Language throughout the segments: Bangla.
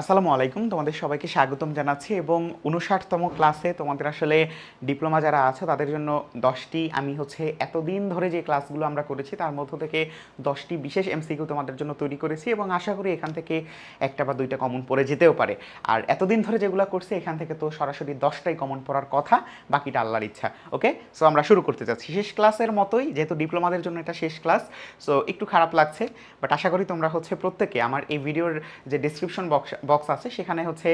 আসসালামু আলাইকুম। তোমাদের সবাইকে স্বাগতম জানাচ্ছি এবং উনষাটতম ক্লাসে তোমাদের আসলে ডিপ্লোমা যারা আছে, তাদের জন্য দশটি আমি হচ্ছে এতদিন ধরে যে ক্লাসগুলো আমরা করেছি, তার মধ্য থেকে দশটি বিশেষ এমসিকিউ তোমাদের জন্য তৈরি করেছি এবং আশা করি এখান থেকে একটা বা দুইটা কমন পড়ে যেতেও পারে। আর এতদিন ধরে যেগুলো করছি, এখান থেকে তো সরাসরি দশটাই কমন পড়ার কথা, বাকিটা আল্লাহর ইচ্ছা ওকে সো আমরা শুরু করতে যাচ্ছি। শেষ ক্লাসের মতোই, যেহেতু ডিপ্লোমাদের জন্য এটা শেষ ক্লাস সো একটু খারাপ লাগছে বাট আশা করি তোমরা হচ্ছে প্রত্যেকে আমার এই ভিডিওর যে ডিসক্রিপশন বক্স বক্স আছে, সেখানে হচ্ছে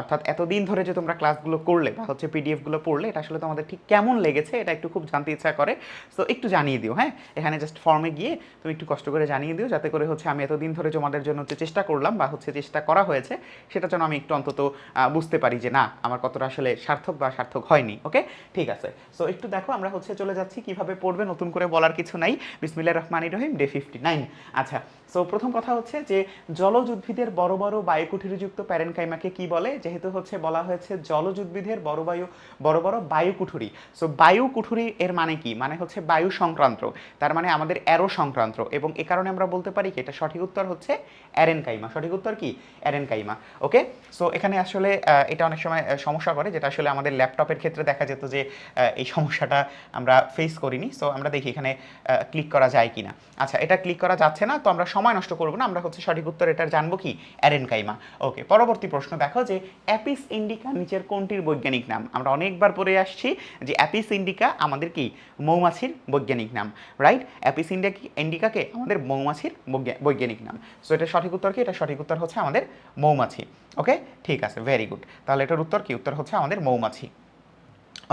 অর্থাৎ এতদিন ধরে যে তোমরা ক্লাসগুলো করলে বা হচ্ছে পিডিএফগুলো পড়লে, এটা আসলে তোমাদের ঠিক কেমন লেগেছে এটা একটু খুব জানতে ইচ্ছা করে। সো একটু জানিয়ে দিও হ্যাঁ? এখানে জাস্ট ফর্মে গিয়ে তুমি একটু কষ্ট করে জানিয়ে দিও, যাতে করে হচ্ছে আমি এতদিন ধরে তোমাদের জন্য হচ্ছে চেষ্টা করলাম বা হচ্ছে চেষ্টা করা হয়েছে, সেটা যেন আমি একটু অন্তত বুঝতে পারি যে না, আমার কতটা আসলে সার্থক বা সার্থক হয়নি, ওকে? ঠিক আছে। সো একটু দেখো, আমরা হচ্ছে চলে যাচ্ছি, কীভাবে পড়বে, নতুন করে বলার কিছু নাই। বিসমিল্লাহ রহমান রহিম ডে ফিফটি নাইন আচ্ছা সো প্রথম কথা হচ্ছে যে, জলজ উদ্ভিদের বড় বড় বায়ুকুঠিরযুক্ত প্যারেনকাইমাকে কি বলে? যেহেতু হচ্ছে বলা হয়েছে জলজ উদ্ভিদের বড় বায়ু, বড় বড় বায়ু কুঠুরি। সো বায়ু কুঠুরি এর মানে কি? মানে হচ্ছে বায়ু সংক্রান্ত। তার মানে আমাদের অ্যারো সংক্রান্ত। এবং এ কারণে আমরা বলতে পারি কি, এটা সঠিক উত্তর হচ্ছে অ্যারেনকাইমা। সঠিক উত্তর কি? অ্যারেনকাইমা। ওকে সো এখানে আসলে এটা অনেক সময় সমস্যা করে, যেটা আসলে আমাদের ল্যাপটপের ক্ষেত্রে দেখা যেত যে এই সমস্যাটা আমরা ফেস করিনি। সো আমরা দেখি এখানে ক্লিক করা যায় কিনা। আচ্ছা এটা ক্লিক করা যাচ্ছে না, তো আমরা সময় নষ্ট করব না। আমরা হচ্ছে সঠিক উত্তর এটার জানব কি? অ্যারেনকাইমা। ওকে পরবর্তী প্রশ্ন, দেখো যে অ্যাপিস ইন্ডিকা নিচের কোনটির বৈজ্ঞানিক নাম? আমরা অনেকবার পড়ে আসছি যে অ্যাপিস ইন্ডিকা আমাদের কি? মৌমাছির বৈজ্ঞানিক নাম রাইট অ্যাপিস ইন্ডিয়া ইন্ডিকাকে আমাদের মৌমাছির বৈজ্ঞানিক নাম। সো এটা সঠিক উত্তর কি? এটা সঠিক উত্তর হচ্ছে আমাদের মৌমাছি। ওকে ঠিক আছে ভেরি গুড তাহলে এটার উত্তর কি? উত্তর হচ্ছে আমাদের মৌমাছি।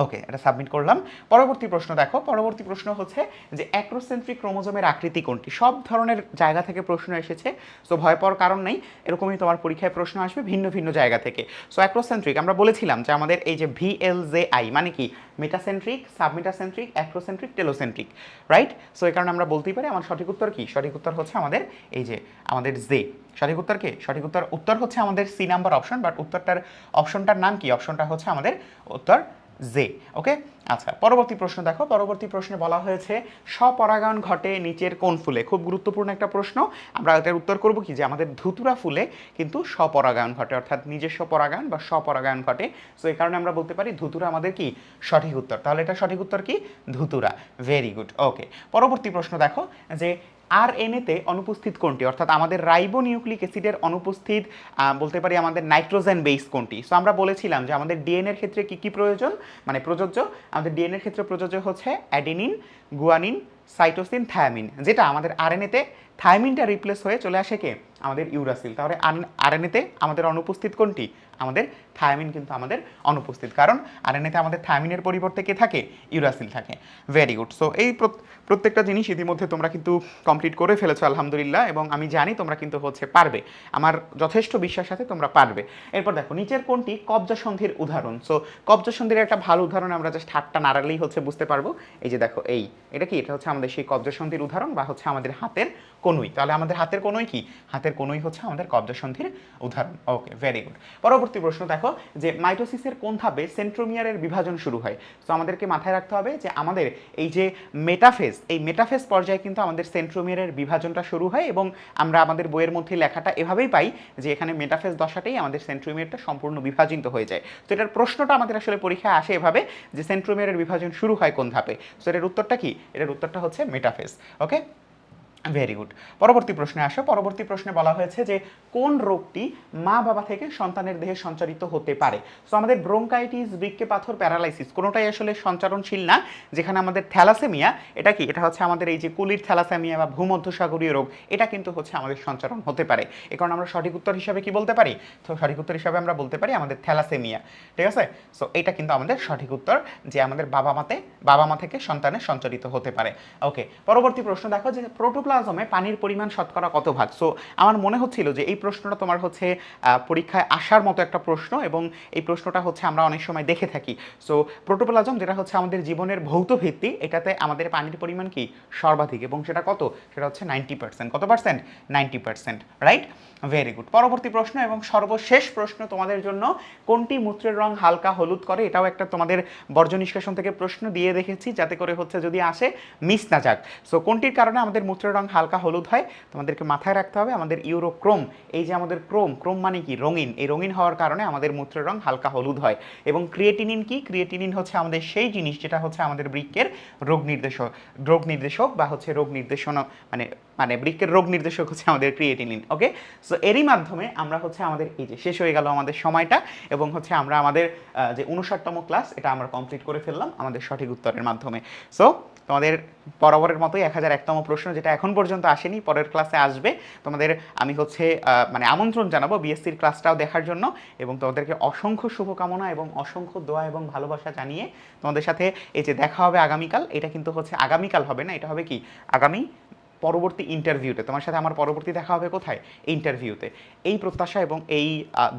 ওকে এটা সাবমিট করলাম। পরবর্তী প্রশ্ন দেখো। পরবর্তী প্রশ্ন হচ্ছে যে অ্যাক্রোসেন্ট্রিক ক্রোমোজোমের আকৃতি কোনটি? সব ধরনের জায়গা থেকে প্রশ্ন এসেছে সো ভয় পাওয়ার কারণ নেই। এরকমই তোমার পরীক্ষায় প্রশ্ন আসবে ভিন্ন ভিন্ন জায়গা থেকে। সো অ্যাক্রোসেন্ট্রিক আমরা বলেছিলাম যে আমাদের এই যে ভি এল জে আই মানে কি? Metacentric submetacentric acrocentric telocentric right so এই কারণে আমরা বলতেই পারি, আমার সঠিক উত্তর কি? সঠিক উত্তর হচ্ছে আমাদের এই যে আমাদের জে সঠিক উত্তর কে? সঠিক উত্তর উত্তর হচ্ছে আমাদের সি নাম্বার অপশন বাট উত্তরটার অপশনটার নাম কি? অপশনটা হচ্ছে আমাদের উত্তর জে ওকে আচ্ছা পরবর্তী প্রশ্ন দেখো। পরবর্তী প্রশ্নে বলা হয়েছে, স্বপরাগায়ন ঘটে নিচের কোন ফুলে? খুব গুরুত্বপূর্ণ একটা প্রশ্ন। আমরা এটার উত্তর করব কি যে আমাদের ধুতুরা ফুলে কিন্তু স্বপরাগায়ন ঘটে, অর্থাৎ নিজস্ব পরাগায়ন বা স্বপরাগায়ন ঘটে। সো এই কারণে আমরা বলতে পারি ধুতুরা আমাদের কি? সঠিক উত্তর। তাহলে এটা সঠিক উত্তর কি? ধুতুরা। ভেরি গুড ওকে পরবর্তী প্রশ্ন দেখো যে আর তে অনুপস্থিত কোনটি? অর্থাৎ আমাদের রাইবো নিউক্লিক অ্যাসিডের অনুপস্থিত বলতে পারি আমাদের নাইট্রোজেন বেস কোনটি? সো আমরা বলেছিলাম যে আমাদের ডিএনএর ক্ষেত্রে কি কি প্রয়োজন? মানে প্রযোজ্য? আমাদের ডিএনএর ক্ষেত্রে প্রযোজ্য হচ্ছে অ্যাডিনিন, গুয়ানিন, সাইটোসিন, থায়ামিন, যেটা আমাদের আরএনএতে থায়ামিনটা রিপ্লেস হয়ে চলে আসে কে? আমাদের ইউরাসিল। তাহলে আরএনএতে আমাদের অনুপস্থিত কোনটি? আমাদের থায়ামিন কিন্তু আমাদের অনুপস্থিত। কারণ আরএনএতে আমাদের থায়ামিনের পরিবর্তে কে থাকে? ইউরাসিল থাকে। ভেরি গুড সো এই প্রত্যেকটা জিনিস ইতিমধ্যে তোমরা কিন্তু কমপ্লিট করে ফেলেছো, আলহামদুলিল্লাহ, এবং আমি জানি তোমরা কিন্তু হচ্ছে পারবে। আমার যথেষ্ট বিশ্বাস আছে তোমরা পারবে। এরপর দেখো, নিচের কোনটি কবজা সন্ধির উদাহরণ। সো কবজা সন্ধির একটা ভালো উদাহরণ আমরা জাস্ট হাতটা নাড়ালেই হচ্ছে বুঝতে পারব। এই যে দেখো, এই। এটা কি? এটা হচ্ছে আমাদের সেই কবজা সন্ধির উদাহরণ বা হচ্ছে আমাদের হাতের কনুই তাহলে আমাদের হাতের কনুই কি? হাতের কনুই হচ্ছে আমাদের কবজা সন্ধির উদাহরণ। ওকে ভেরি গুড পরবর্তী প্রশ্ন দেখো যে মাইটোসিসের কোন ধাপে সেন্ট্রোমিয়ারের বিভাজন শুরু হয়। তো আমাদেরকে মাথায় রাখতে হবে যে আমাদের এই যে মেটাফেজ এই মেটাফেজ পর্যায়ে কিন্তু আমাদের সেন্ট্রোমিয়ারের বিভাজনটা শুরু হয় এবং আমরা আমাদের বইয়ের মধ্যে লেখাটা এভাবেই পাই যে এখানে মেটাফেজ দশাতেই আমাদের সেন্ট্রোমিয়ারটা সম্পূর্ণ বিভাজিত হয়ে যায়। তো এটার প্রশ্নটা আমাদের আসলে পরীক্ষায় আসে এভাবে যে সেন্ট্রোমিয়ারের বিভাজন শুরু হয় কোন ধাপে? তো এটার উত্তরটা কি? এটার উত্তরটা হচ্ছে মেটাফেজ ওকে ভেরি গুড পরবর্তী প্রশ্নে আসো। পরবর্তী প্রশ্নে বলা হয়েছে যে, কোন রোগটি মা বাবা থেকে সন্তানের দেহে সঞ্চারিত হতে পারে? সো আমাদের ব্রোঙ্কাইটিস বৃক্কে পাথর প্যারালাইসিস কোনোটাই আসলে সঞ্চারণশীল না। যেখানে আমাদের থ্যালাসেমিয়া, এটা কি? এটা হচ্ছে আমাদের এই যে কুলির থ্যালাসেমিয়া বা ভূমধ্যসাগরীয় রোগ, এটা কিন্তু হচ্ছে আমাদের সঞ্চারণ হতে পারে। এ কারণে আমরা সঠিক উত্তর হিসাবে কি বলতে পারি? তো সঠিক উত্তর হিসাবে আমরা বলতে পারি আমাদের থ্যালাসেমিয়া। ঠিক আছে? সো এটা কিন্তু আমাদের সঠিক উত্তর যে আমাদের বাবা মাতে বাবা মা থেকে সন্তানের সঞ্চারিত হতে পারে। ওকে পরবর্তী প্রশ্ন। দেখো যে প্রোটোপ্লাজমে পানির পরিমাণ শতকরা কত ভাগ? সো আমার মনে হচ্ছিল যে এই প্রশ্নটা তোমার হচ্ছে পরীক্ষায় আসার মতো একটা প্রশ্ন এবং এই প্রশ্নটা হচ্ছে আমরা অনেক সময় দেখে থাকি। সো প্রোটোপ্লাজম যেটা হচ্ছে আমাদের জীবনের ভৌত ভিত্তি, এটাতে আমাদের পানির পরিমাণ কি? সর্বাধিক এবং সেটা কত? সেটা হচ্ছে নাইনটি পার্সেন্ট। কত percent? Ninety percent right very good পরবর্তী প্রশ্ন এবং সর্বশেষ প্রশ্ন তোমাদের জন্য, কোনটি মূত্রের রং হালকা হলুদ করে? এটাও একটা তোমাদের বর্জ্য নিষ্কাশন থেকে প্রশ্ন দিয়ে রেখেছি যাতে করে হচ্ছে যদি আসে মিস না যাক। সো কোনটির কারণে আমাদের মূত্রের রং হালকা হলুদ হয়, তোমাদেরকে মাথায় রাখতে হবে আমাদের ইউরোক্রোম, এই যে আমাদের ক্রোম ক্রোম মানে কি? রঙিন। এই রঙিন হওয়ার কারণে আমাদের মূত্রের রং হালকা হলুদ হয়। এবং ক্রিয়েটিনিন কি? ক্রিয়েটিনিন হচ্ছে আমাদের সেই জিনিস যেটা হচ্ছে আমাদের বৃক্কের রোগ নির্দেশক রোগ নির্দেশক বা হচ্ছে রোগ নির্দেশনা মানে মানে বৃক্কের রোগ নির্দেশক হচ্ছে আমাদের ক্রিয়েটিনিন, ওকে? সো এরই মাধ্যমে আমরা হচ্ছে আমাদের, এই যে শেষ হয়ে গেল আমাদের সময়টা এবং হচ্ছে আমরা আমাদের যে উনষাটতম ক্লাস এটা আমরা কমপ্লিট করে ফেললাম আমাদের সঠিক উত্তরের মাধ্যমে। সো তোমাদের বরাবরের মতোই এক হাজার একতম প্রশ্ন যেটা এখন পর্যন্ত আসেনি, পরের ক্লাসে আসবে। তোমাদের আমি হচ্ছে মানে আমন্ত্রণ জানাব বিএসসির ক্লাসটাও দেখার জন্য এবং তোমাদেরকে অসংখ্য শুভকামনা এবং অসংখ্য দোয়া এবং ভালোবাসা জানিয়ে তোমাদের সাথে এই যে দেখা হবে আগামীকাল, এটা কিন্তু হচ্ছে আগামীকাল হবে না, এটা হবে কি? আগামী পরবর্তী ইন্টারভিউতে তোমার সাথে আমার পরবর্তী দেখা হবে কোথায়? ইন্টারভিউতে এই প্রত্যাশা এবং এই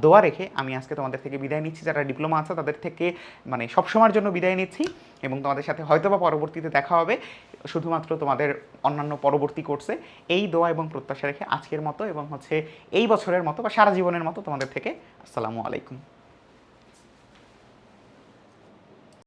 দোয়া রেখে আমি আজকে তোমাদের থেকে বিদায় নিচ্ছি। যারা ডিপ্লোমা আছে, তাদের থেকে মানে সবসময়ের জন্য বিদায় নিচ্ছি এবং তোমাদের সাথে হয়তো বা পরবর্তীতে দেখা হবে। শুধুমাত্র তোমাদের অন্যান্য পরবর্তী কোর্সে এই দোয়া এবং প্রত্যাশা রেখে আজকের মতো এবং হচ্ছে এই বছরের মতো বা সারা জীবনের মতো তোমাদের থেকে আসসালামু আলাইকুম।